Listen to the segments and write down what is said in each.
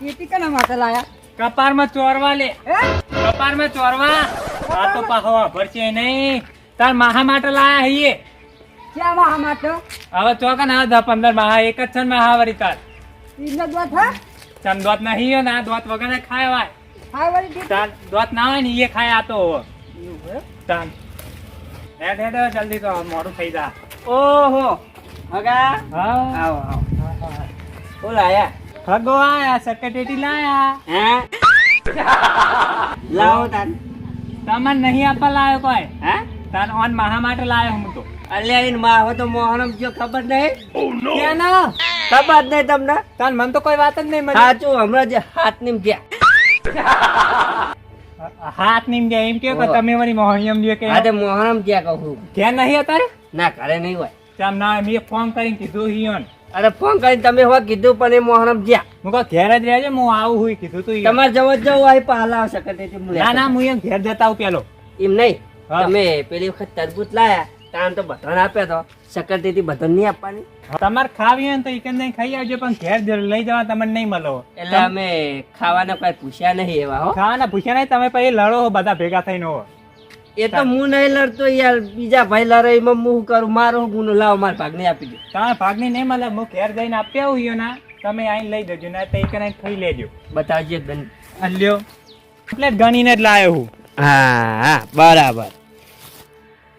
પેટી કના માટે લાયા? કપારમાં ચોરવા લે. હે? કપારમાં ચોરવા? આ તો પાહો ભરશે નહીં. તાર માહા માટે લાયા હઈએ. ક્યાં માહા માટે? હવે ચોકા ના દસ પંદર માહા એક જ છે ને માહા વળી તાર ઈનો દોત હા? ચમ દોત નહીં હોય ના દોત વગર ને ખાય હા વળી તાર દોત ના હોય ને ઈએ ખાય આ તો. હે? તાન હેડ હેડ જલ્દી તો મોડું થઈ જા. ઓહો. હગા. હા. આવો આવો. બોલ હગો આયા સકટેટી લાયા. હે? લાવો તાન. તમને નહીં આપવા લાયો કોઈ? હે? તાન ઓન માહા માટે લાયો હું તો. અલ્યા ઈનમાં હો તો મોહનમ જો ખબર નહીં? કે ના ખબર નહીં તમને? તાન મને તો કોઈ વાત જ નહીં મને સાચું હમણાં જે હાથ નીમ ગયા. હાથ નીમ ગયા એમ કે કે તમે મારી મોહણિયમ જે કે હા તે મોહરમ ગયા કહું. કે નહીં અત્યારે? ના ઘરે નહીં હોય. તમ ના મેં ફોન કરીને કીધું હિયોન. અરે ફોન કરીને તમે હોય કીધું પણ એ મોહરમ ગયા. હું કહું ઘેર જ રહેજે હું આવું હોય કીધું તું તમારે જવો જવું હોય પાલા આવશે કદાચ ના ના હું એમ ઘેર જતા આવું પેલો. એમ નહીં. તમે પેલી વખત તરબૂચ લાયા તાન તો બધાને આપ્યા તો. સકરતીથી બધાને નહીં આપવાની. તમારે ખાવી હોય તો એક નહીં ખાઈ આવજો પણ ઘેર લઈ જવા તમને નહીં મળો એટલે અમે ખાવાના કઈ પૂછ્યા નહીં એવા હો. ખાવાના પૂછ્યા નહીં તમે પછી લડો બધા ભેગા થઈને હો. એ તો હું નહીં લડતો યાર બીજા ભાઈ લડાઈ માં હું કરું? મારો ગુનો લાવ મારા ભાગ આપી દો. તમારા ભાગની નહીં મળે હું ઘેર જઈને આપી આવું ના તમે આઈને લઈ જજો ના તો એક આઈને ખાઈ લેજો. બતાવજો ગન અલ્યો એટલે ગણીને જ લાયો હું. હા હા બરાબર.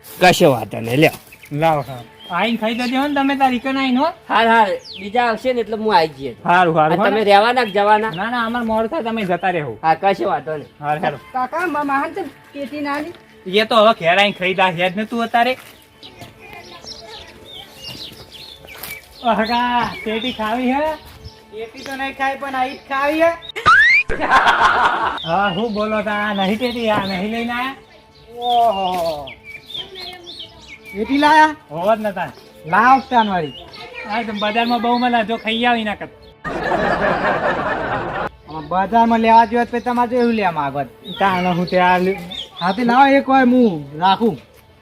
કશો વાંધો નહીં લ્યો. લાવો હા. આઈને ખાઈ જજો ને તમે તારી ઈકન આઈને હો. હાર હાર બીજા આવશે ને એટલે હું આવી જઈએ. હારું સારું તમે રહેવાના કે જવાના? ના ના અમાર મોર થાય તમે જતા રહેવું હા કશો વાંધો નહીં. હાર હારું કાકા મા મહાન તો પેટી ના લી એ તો હવે ઘેર આઈને ખાઈ જા હેડ ને તું અત્યારે. અહગા પેટી ખાવી હે? પેટી તો નહીં ખાઈ પણ આઈ ખાવી હે? હા હું બોલો તા નહીં પેટી આ નહીં લઈને આયા? ઓહો. પેટી લાયા? હોવ જ નતા. લાવ તાન વાળી આ તો બજારમાં બહુ મળે જો ખાઈ આવી ના કર. બજારમાં લેવા જોઈએ તો તમારે તો એવું લેવા માંગો. તાણ હું ત્યાં હા તે લાવો એક વાર હું રાખું.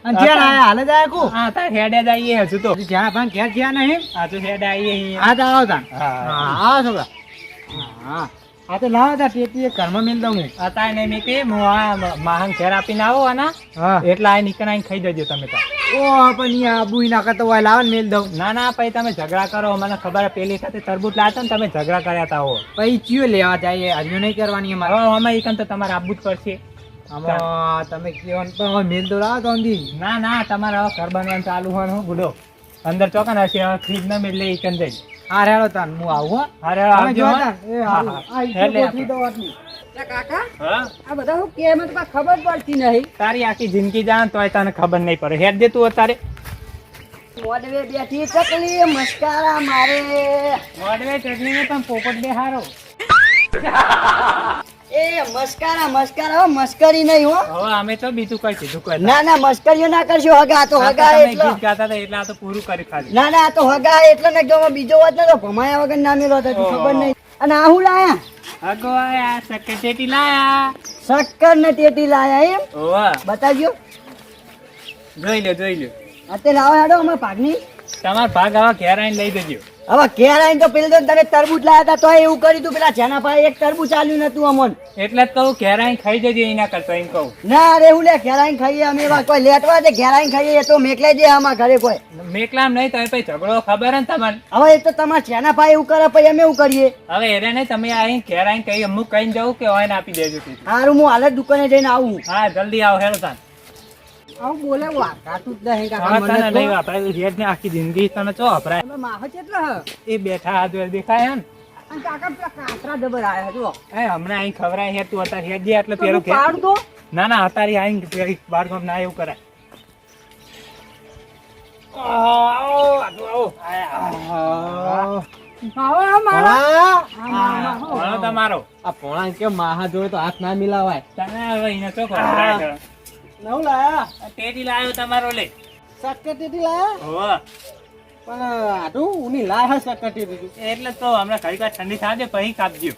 અને જ્યાં લાયા હાલે જાય કો? હા તાર હેડે જ હજુ તો. જ્યાં પણ ઘેર જ્યાં નહીં? તો હેડે આવીએ હા તો આવો તા હા હા. આવો છોકરા. હા હા. તો લાવો તા પેટી ઘરમાં મેલ દઉં હું. અત્યારે નહીં મેં કે હું આ માહંગ ઘેર આપીને આવો આના. હા. એટલા આ નીકળ આવીને ખાઈ જજો તમે તાર. ઓ પણ આબુ ના કરતો હોય લાવો ને મેલ દઉં. ના ના પછી તમે ઝઘડા કરો. મને ખબર પેલી સાથે તરબૂચ લાવતા ને તમે ઝઘડા કર્યા હતા હો. પછી ચિયો લેવા જાય હજુ નહીં કરવાની અમારે. આમાં ઈકન તો તમારે આબુ જ પડશે. આમાં તમે કયો હવે મેલ તો લાવો તો અંધી ના ના તમારે હવે ઘર બનવાનું ચાલુ હોય હું ગુડો અંદર ચોકન હશે હવે ફ્રીજ ના મેલે હા રેડો તાન હું આવું હો. આવજો હારું. આ એટલે ગોઠવી દો આટલી. કાકા હા? આ બધા હું કે મને ખબર પડતી નહીં. તારી આખી જિંદગી જાણ તોય તને ખબર નહીં પડે. હેડ દે તું અત્યારે. મોડવે બેઠી ચકલી મસ્કારા મારે. મોડવે પણ પોપટ બે હારો એ મસ્કારા મસ્કારા હો મસ્કરી નહીં હો. હવે અમે તો બીજું કઈ કીધું કોઈ ના. ના મસ્કરીઓ ના કરશો હગા તો હગા તમે ગીત ગાતા હતા એટલે આ તો પૂરું કરી ખાલી. ના ના તો હગા એટલો ને જો બીજો વાત નતો ભમાયા વગર ના મેલો હતો ખબર નહીં. અને આ હું લાયા? આયા શક્કર ને તેટી લાયા એમ? ઓવા બતાવજો. જોઈ લો જોઈ લો અત્યારે લાવો હેડો અમારા ભાગની. તમાર ભાગ આવા ઘેર આવીને લઈ જજો. હવે ઘેર આવીને તો પેલી તને તરબૂચ લાયા હતા તો એવું કર્યું તું. પેલા જેના ભાઈ એક તરબૂચ આલ્યું નતું અમોન. એટલે જ કહું ઘેર આવીને ખાઈ જજે એના કરતા એમ કહું. ના અરે હું લે ઘેર આવીને ખાઈએ અમે એવા કોઈ લેટવા દે ઘેર આવીને ખાઈએ એ તો મેકલે દે અમારા ઘરે કોઈ. મેકલામ નહીં તમે પછી ઝઘડો ખબર ને તમને હવે એ તો તમારા જેના ભાઈ એવું કરે પછી અમે એવું કરીએ. હવે એને નહીં તમે આવીને ઘેર આવીને કહી અમુક કહીને જવું કે હોય આપી દેજો તું. સારું હું હાલ દુકાને જઈને આવું. હા જલ્દી આવો હેલો તાન. આવું બોલે વાકાતું જ નહીં કાકા મને નહીં વાપરાય રેડ ને આખી જિંદગી તને ચો વપરાય માહો કેટલો હ? એ બેઠા હાથ જોડે દેખાય ને કાકા પેલા કાતરા જબર આયા જો એ હમણાં અહીં ખવરાય હે તું અત્યારે હેડ દે એટલે પેલો હું પાડું તો ના ના અત્યારે આવીને બાર ગામ ના એવું કરાય આવો, આવો, આવો. આવો, આવો, મારા. હા, ભણો તમારો આ પોણા કે માહા તો હાથ ના મિલાવાય તને હવે એને કરે. નવું લાયા આ ટેડી લાવ્યો તમારો લે. સક્કરટેટી લાયા? હોવે. પણ આટું ઉની લાયા હે એટલે તો હમણાં ઘડીક ઠંડી થાય પછી કાપજો.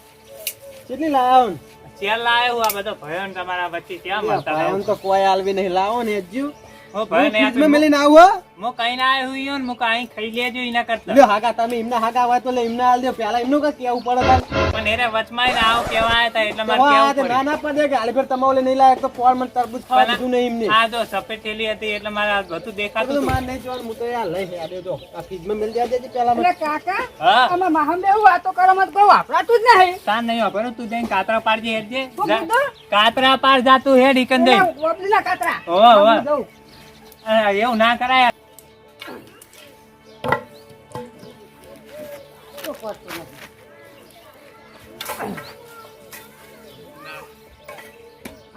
કેટલી લાયા ચેલ લાવ્યો આ બધો ભયો તમારા વચ્ચે ક્યાં મળતા ભાઈ તો કોઈ આલવી નહીં. લાવો ને હજુ ઓ ભાઈ ને આ તો મેલીને આવું કઈ ના આયો હું મો હું કાંઈ ખાઈ લેજો એના કરતા લ્યો હાગા તમે ઇમના હાગા હોય તો લે ઇમના આલ દે પેલા ઇમનો કઈ કેવું પડે પણ એરે વચમાં ના આવ કેવા આયા તા એટલે મારે કેવું પડે ના ના પડે કે હાલે ફેર તમે ઓલે નહીં લાયક તો કોણ મન તરબૂજ ખાવા દીધું નહીં ઇમને હા જો સફેદ થેલી હતી એટલે મારે આ બધું દેખાતું હતું. માર નહીં જોર હું તો યાર લઈ હેડ્યો તો. આ ફ્રીજમાં મેલી દેજે જે પેલા એટલે કાકા હા આમાં માહમ એવું વાતો કરવામાં બહુ આપડા તું જ નહીં તાન નહીં વાપરવું, તું જઈને કાતરા પાડજે હેડજે. જા. કાતરા પાડ જા તું હેડ ઇકંદે. પેલા કાતરા ઓ હોવે. એવું ના કરાય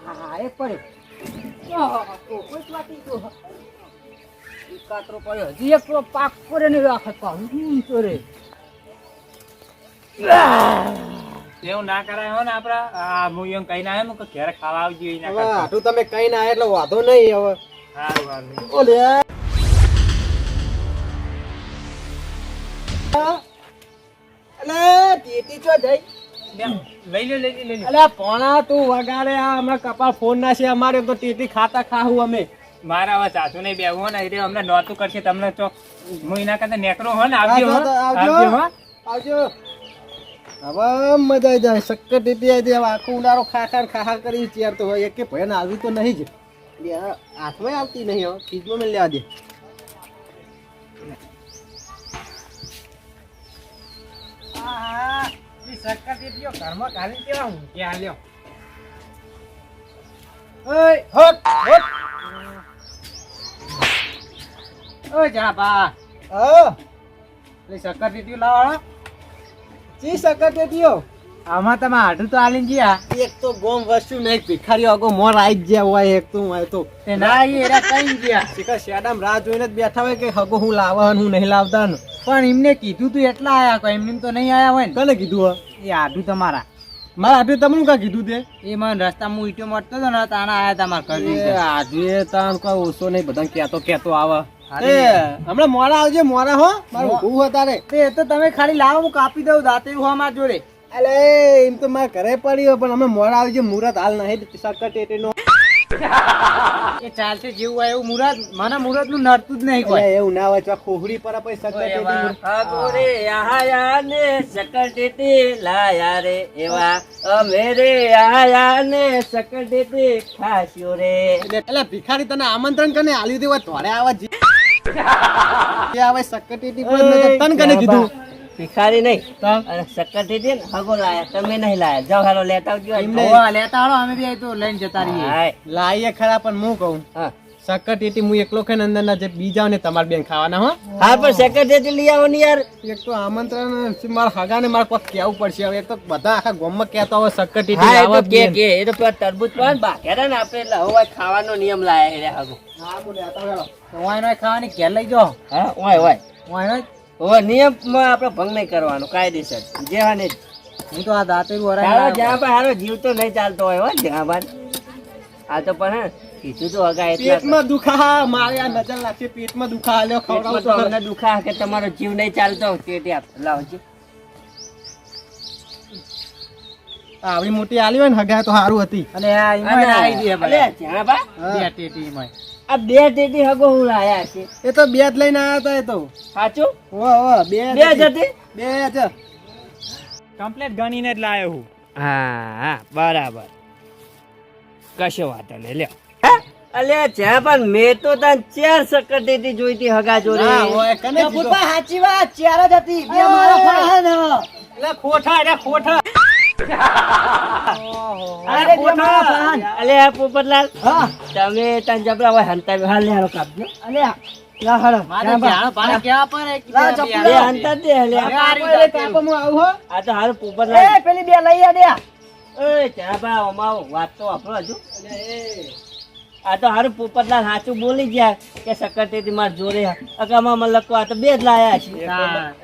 હા એક પડ્યો કાતરો પડ્યો હજી એક પાક કરે ને આખત પાડું. હમ, તો રે. એવું ના કરાય હો ને આપડા આ હું એમ કઈ ના એમ કે ઘરે ખાવા આવજો. હાટું તમે કઈ ના એટલે વાંધો નહીં હવે. ઓલે. અલે ટીટી ચો જઈ. લઈ લે લઈ લે અલે પોણા તું વગાડે આ અમે કપા ફોન ના છે અમારે તો ટીટી ખાતા ખાવું અમે. મારા હવે સાસુ ને હો ને એટલે અમને નોતું કરશે. તમને તો હું એના કરતા નેકરો હો ને આવજો આવજો. આવજો હો. આવજો. હવે મજા આવી જાય. શક્કર ટીટી આવી જાય. આખો ઉનાળો ખાખર ખા ને ખા ખા કરી ચેર તો હોય. કે ભયન આવી તો નહીં જ. લે, હાથમાં આવતી નહીં હવે ફ્રીજમાં મેં લેવા દે. ઘરમાં કાઢી કેવા હું ક્યાં લ્યો ઓય હટ હટ. ઓ જા બા. હા. એટલે શક્કર ટીટી લાવો ચી શક્કર ટીટીઓ આમાં તમે હાડું તો આલી ગયા. એક તો ગોમ વસ્તુ નહીં ભિખારી આગો મોર આઈ ગયા હોય એક તો હોય તો. ના એ એરા કઈ ગયા? શિખર શેડામ રાહ જોઈને જ બેઠા હોય કે હગો હું લાવવા હું નહીં લાવતા પણ એમને કીધું તું એટલા આયા કોઈ એમને તો નહીં આયા હોય ને. કોને કીધું એ હાડું તમારા. મારા હાથે તમને કા કીધું તે? એ મને રસ્તામાં ઈટો મળતો હતો ને તાણા આયા તમારા એ આજે તાણ કોઈ ઓછો નહીં બધા કેતો કેતો આવે. હમણાં મોડા આવજે મોડા હો. મારું ઉભું હતા રે એ તો તમે ખાલી લાવો હું કાપી દઉં દાંતે હું અમારા જોડે. અલે એમ તો મારા ઘરે પડ્યો પણ અમે મોડા આવજે મુરત હાલ નહીં શક્કર ટેટીનો. એ ચાલશે જેવું હોય એવું મુરત મને મુરતનું નડતું જ નહીં કોઈ. એવું ના હોય ખોખડી પર પછી શક્કર ટેટી આયા ને સકટેટી લાયા રે એવા અમે રે આયા ને સકટેટી ખાસ્યો રે. એટલે ભિખારી તને આમંત્રણ કને આલ્યું દેવા તોરે આવા આવે ટેટી તને કને કીધું. ભિખારી નહીં. સક્કરથી સકટેટી ને હગો લાયા. તમે નહીં લાયા. જાઓ હાલો લેતા આવજો. લેતા આવો અમે બી તો લઈને જતા રહીએ. લાઈએ ખરા પણ હું કહું. હા. શક્કર હું એકલો ખાઈને અંદરના જે બીજા ને તમારે બેન ખાવાના હો. હા પણ સેક્રેટરી લઈ આવો ને યાર. એક તો આમંત્રણ મારા મારા હગાને મારે કોઈ કહેવું પડશે હવે. એક તો બધા આખા ગામમાં કહેતા હોય શક્કર ટેટી હા એ લાવો કે કે એ તો પેલા તરબૂચ પર બાકેરા ને આપણે ખાવાનો નિયમ લાયા રે હાગો. હા, બોલે, આ તો હેલો. વાય ખાવાની ઘેર લઈ જાઓ. હા ઓય ઓય વાય નો હવે નિયમમાં આપણે ભંગ નહીં કરવાનો કાયદેસર. જે હા ને હું તો આ દાંતે હારો જ્યાં પણ હારો જીવ તો નહીં ચાલતો હોય હો જ્યાં પણ. આ તો પણ કીધું તો અગા પેટમાં દુખા મારે આ નજર લાગશે પેટમાં દુખા આલ્યો એટલું તો તો અમને દુખા કે તમારો જીવ નહીં ચાલતો તે તે આપ લાવજો. આવડી મોટી આલી હોય ને હગા તો સારું હતી. અને આ ઈમાં આવી દે ભલે જ્યાં બા બે ટેટી ઈમાં. આ બે ટેટી હગો હું લાયા છે. એ તો બે જ લઈને આવ્યા હતા એ તો. સાચું? હો હો બે બે જ હતી. બે જ. કમ્પ્લેટ ગણીને જ લાયો હું. હા હા બરાબર. કશો વાતો નહીં લ્યો. અલે છે પણ મેં તો તને ચાર સકર દીધી જોઈતી હગા જોડે. હા ઓય કને? સાચી વાત ચાર જ હતી. બે મારા હે ને. એટલે ખોઠા એટલે ખોટા અરે બે અલે પોપટલાલ તમે તને જબરા હોય હંતા હાલ ને હાલો કાપજો પોપટલાલ. વાત તો આપણો હજુ આ તો હારું પોપટલાલ સાચું બોલી ગયા કે સકરટેટી માર જોડે અગામાં મલકો આ તો બે જ લાયા છે.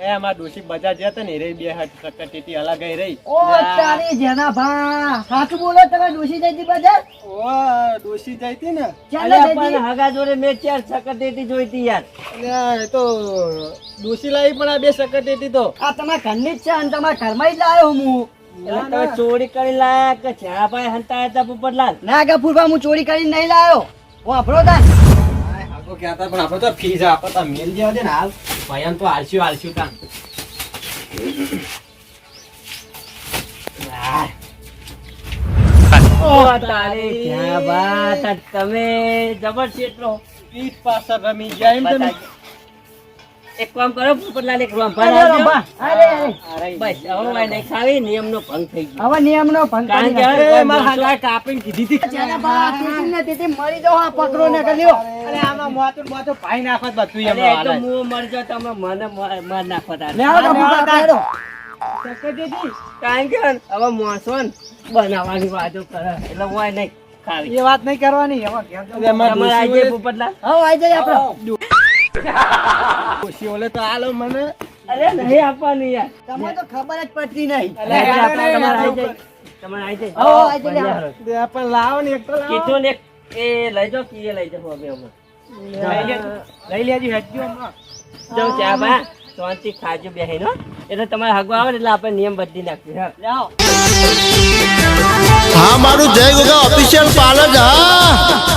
એ અમાર ડોશી બજાર ને એ બે શક્કર અલગ આઈ રહી. ઓ તારી જેના ભા સાચું બોલો તમે ડોસી જઈ હતી બજાર ઓ ડોશી જઈ હતી ને? ચાલે અલ્યા પણ હગા જોડે મેં ચાર સકરટેટી જોઈતી યાર. એ તો ડોશી લાવી પણ આ બે શક્કર તો. આ તમારા ઘરની જ છે અને તમારા ઘરમાં જ લાવ્યો હું. તમે ચોરી કરી લાયા કે ચા ભાઈ હંતા હતા પોપટલાલ ના ગફુરભા હું ચોરી કરીને નહીં લાવ્યો વાપરો તા. લોકો કહેતા પણ આપણે તો ફીસ આપો તો મેલ જેવા ને હાલ. ભયન તો તમે જબરજસ્ત પીઠ પાછળ રમી ગયા એમ તમે એક કામ કરો પોપટલાલ એક રોંભા લાવજો. અરે, અરે. બસ હવે વાય નહીં ખાવી નિયમનો ભંગ થઈ ગયો હવે નિયમનો ભંગ કારણ કે અરે હવે મારા માણસો- કાપીને કીધી હતી જેના બા તું ને તેથી મરી જાવ આ પકડો ને કલ્યો અરે આમાં મોતું મોતું ભાઈ નાખો તો બધું એમ અરે તો હાલે. મર મરજો તમે મને માર- માર નાખો તારે. લે આવો આપણે હેડો. કારણ કે હવે મોસન બનાવવાની વાતો કરે એટલે વાય નહીં ખાવી એ વાત નહીં કરવાની હવે પોપટલાલ હવે આઈ જાય આપણે. ઓલે તો આલો મને અરે નહીં આપવાની યાર તમને તો ખબર જ પડતી નહીં. તમારે આવી જાય. તમારે આઈ જાય. હવે આઈ જાય. બંધારો. બે પણ લાવો ને એક તો કીધું ને એ લઈ જાઓ કે લઈ જાઓ હવે અમે. લઈ લેજો. હેડજો હમણાં. જાઓ ચા બા શાંતિ ખાજો બેહીને હો. એટલે તમારે હગવા આવે ને એટલે આપણે નિયમ બદલી નાખીએ. હા મારું જય ગોગા ઓફિશિયલ પાર્લર હા